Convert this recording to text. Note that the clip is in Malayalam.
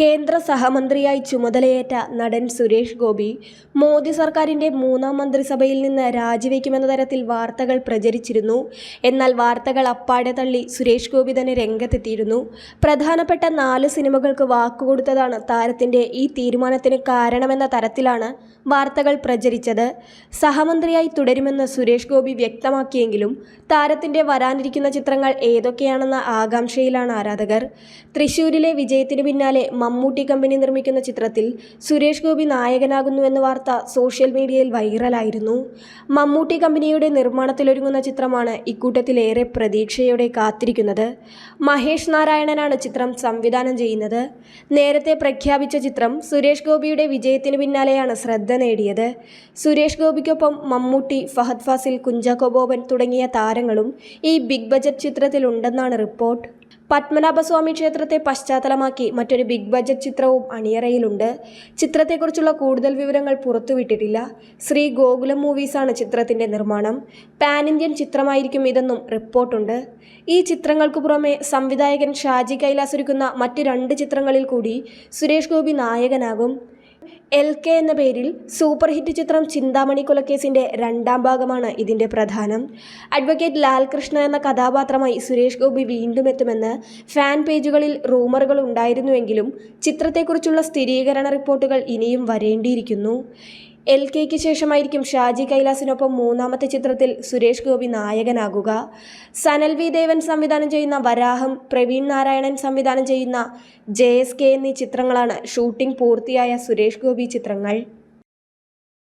കേന്ദ്ര സഹമന്ത്രിയായി ചുമതലയേറ്റ നടൻ സുരേഷ് ഗോപി മോദി സർക്കാരിന്റെ മൂന്നാം മന്ത്രിസഭയിൽ നിന്ന് രാജിവെക്കുമെന്ന തരത്തിൽ വാർത്തകൾ പ്രചരിച്ചിരുന്നു. എന്നാൽ വാർത്തകൾ അപ്പാടെ തള്ളി സുരേഷ് ഗോപി തന്നെ രംഗത്തെത്തിയിരുന്നു. പ്രധാനപ്പെട്ട നാല് സിനിമകൾക്ക് വാക്കുകൊടുത്തതാണ് താരത്തിന്റെ ഈ തീരുമാനത്തിന് കാരണമെന്ന തരത്തിലാണ് വാർത്തകൾ പ്രചരിച്ചത്. സഹമന്ത്രിയായി തുടരുമെന്ന് സുരേഷ് ഗോപി വ്യക്തമാക്കിയെങ്കിലും താരത്തിന്റെ വരാനിരിക്കുന്ന ചിത്രങ്ങൾ ഏതൊക്കെയാണെന്ന ആകാംക്ഷയിലാണ് ആരാധകർ. തൃശൂരിലെ വിജയത്തിന് പിന്നാലെ മമ്മൂട്ടി കമ്പനി നിർമ്മിക്കുന്ന ചിത്രത്തിൽ സുരേഷ് ഗോപി നായകനാകുന്നുവെന്ന വാർത്ത സോഷ്യൽ മീഡിയയിൽ വൈറലായിരുന്നു. മമ്മൂട്ടി കമ്പനിയുടെ നിർമ്മാണത്തിലൊരുങ്ങുന്ന ചിത്രമാണ് ഇക്കൂട്ടത്തിലേറെ പ്രതീക്ഷയോടെ കാത്തിരിക്കുന്നത്. മഹേഷ് നാരായണനാണ് ചിത്രം സംവിധാനം ചെയ്യുന്നത്. നേരത്തെ പ്രഖ്യാപിച്ച ചിത്രം സുരേഷ് ഗോപിയുടെ വിജയത്തിന് പിന്നാലെയാണ് ശ്രദ്ധ നേടിയത്. സുരേഷ് ഗോപിക്കൊപ്പം മമ്മൂട്ടി ഫഹദ് ഫാസിൽ കുഞ്ചാക്കോ ബോബൻ തുടങ്ങിയ താരങ്ങളും ഈ ബിഗ് ബജറ്റ് ചിത്രത്തിലുണ്ടെന്നാണ് റിപ്പോർട്ട്. പത്മനാഭസ്വാമി ക്ഷേത്രത്തെ പശ്ചാത്തലമാക്കി മറ്റൊരു ബിഗ് ബജറ്റ് ചിത്രവും അണിയറയിലുണ്ട്. ചിത്രത്തെക്കുറിച്ചുള്ള കൂടുതൽ വിവരങ്ങൾ പുറത്തുവിട്ടിട്ടില്ല. ശ്രീ ഗോകുലം മൂവീസാണ് ചിത്രത്തിന്റെ നിർമ്മാണം. പാൻ ഇന്ത്യൻ ചിത്രമായിരിക്കും ഇതെന്നും റിപ്പോർട്ടുണ്ട്. ഈ ചിത്രങ്ങൾക്ക് പുറമെ സംവിധായകൻ ഷാജി കൈലാസ് ഒരുക്കുന്ന മറ്റ് രണ്ട് ചിത്രങ്ങളിൽ കൂടി സുരേഷ് ഗോപി നായകനാകും. എൽ കെ എന്ന പേരിൽ സൂപ്പർ ഹിറ്റ് ചിത്രം ചിന്താമണി കൊലക്കേസിന്റെ രണ്ടാം ഭാഗമാണ് ഇതിന്റെ പ്രധാനം. അഡ്വക്കേറ്റ് ലാൽകൃഷ്ണ എന്ന കഥാപാത്രമായി സുരേഷ് ഗോപി വീണ്ടും എത്തുമെന്ന് ഫാൻ പേജുകളിൽ റൂമറുകൾ ഉണ്ടായിരുന്നുവെങ്കിലും ചിത്രത്തെക്കുറിച്ചുള്ള സ്ഥിരീകരണ റിപ്പോർട്ടുകൾ ഇനിയും വരേണ്ടിയിരിക്കുന്നു. എൽ കെക്ക് ശേഷമായിരിക്കും ഷാജി കൈലാസിനൊപ്പം മൂന്നാമത്തെ ചിത്രത്തിൽ സുരേഷ് ഗോപി നായകനാകുക. സനൽ വി ദേവൻ സംവിധാനം ചെയ്യുന്ന വരാഹം പ്രവീൺ നാരായണൻ സംവിധാനം ചെയ്യുന്ന ജെ എന്നീ ചിത്രങ്ങളാണ് ഷൂട്ടിംഗ് പൂർത്തിയായ സുരേഷ് ഗോപി ചിത്രങ്ങൾ.